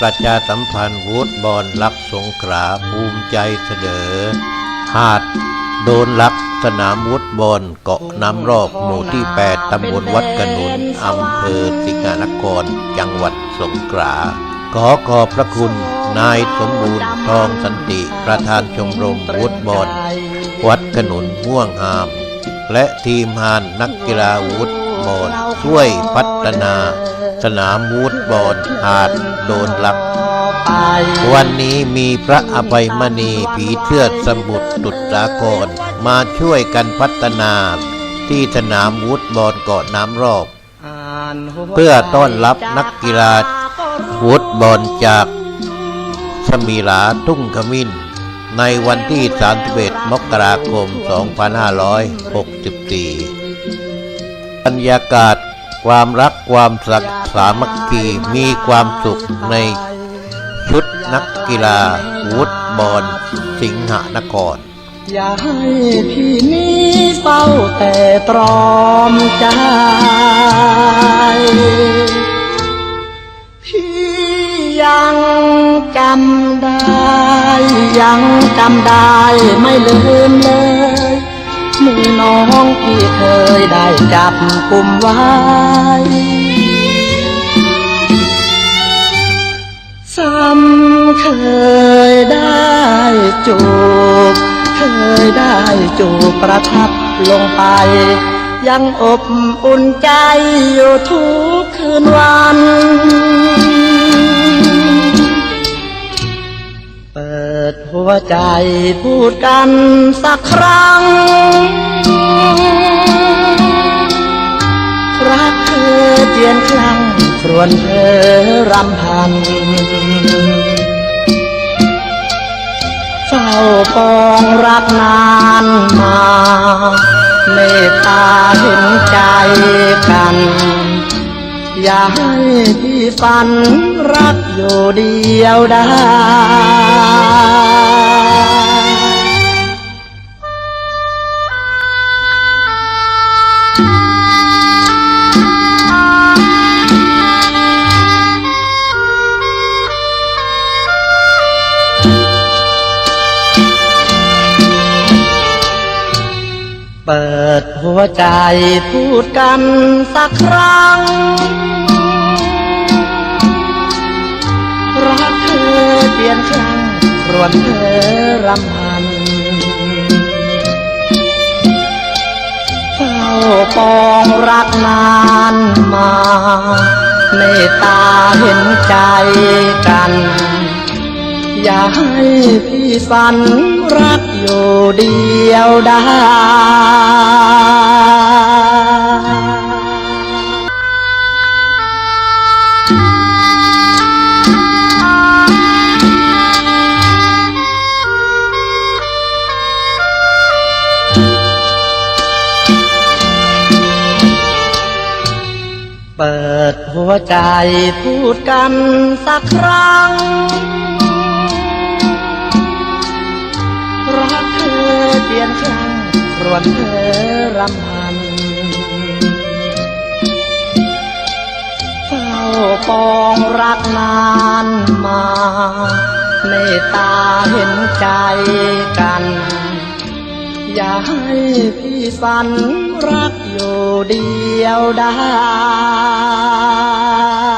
ประชาสัมพันธ์วูดบอลลักสงขลาภูมิใจเสนอ หาดโดนลักสนามวุดบอลเกาะน้ำรอบหมู่ที่ 8 ตำบลวัดกระนุนอำเภอสิงหนคร จังหวัดสงขลาขอขอบพระคุณ นายสมบูรณ์ทองสันติ ประธานชมรมวุดบอลวัดขนุนม่วงหาม และทีมฮานนักกีฬาวูด บอลช่วยพัฒนา สนามวูดบอลหาดโดนลัก วันนี้มีพระอภัยมณีผีเทือดสมุทรตุสากรมาช่วยกันพัฒนา ที่สนามวูดบอลเกาะน้ำรอบ เพื่อต้อนรับนักกีฬาวูดบอลจากสมีหลาทุ่งขมิ้น ในวันที่ 31 มกราคม 2564 บรรยากาศ ความรักความสักสามัคคีมีความสุขในชุดนักกีฬาวูดบอลสิงหนคร อย่าให้พี่นี้เศร้าแต่ตรอมใจ พี่ยังจำได้ ยังจำได้ไม่ลืมเลย มือน้องที่เคยได้จับกลุ่มไว้ ซ้ำเคยได้จูบ เคยได้จูบประทับลงไป ยังอบอุ่นใจอยู่ทุกคืนวัน หัวใจพูดกันสักครั้ง รักเธอเจียนคลั่งครวนเธอรำพัน เฝ้าปองรักนานมาเมตตาเห็นใจกัน อย่าให้พี่ฝันรักอยู่เดียวด้เปิดหัวใจพูดกันสักครั้ง รวนเธอรำพันเฝ้าปองรักนานมาในตาเห็นใจกัน อย่าให้พี่สันรักอยู่เดียวได้ เปิดหัวใจพูดกันสักครั้ง รักเธอเปลี่ยนครั้งรวนเธอรำพันเฝ้าปองรักนานมาเมตตาเห็นใจกัน อย่าให้พี่สันรักอยู่เดียวดาย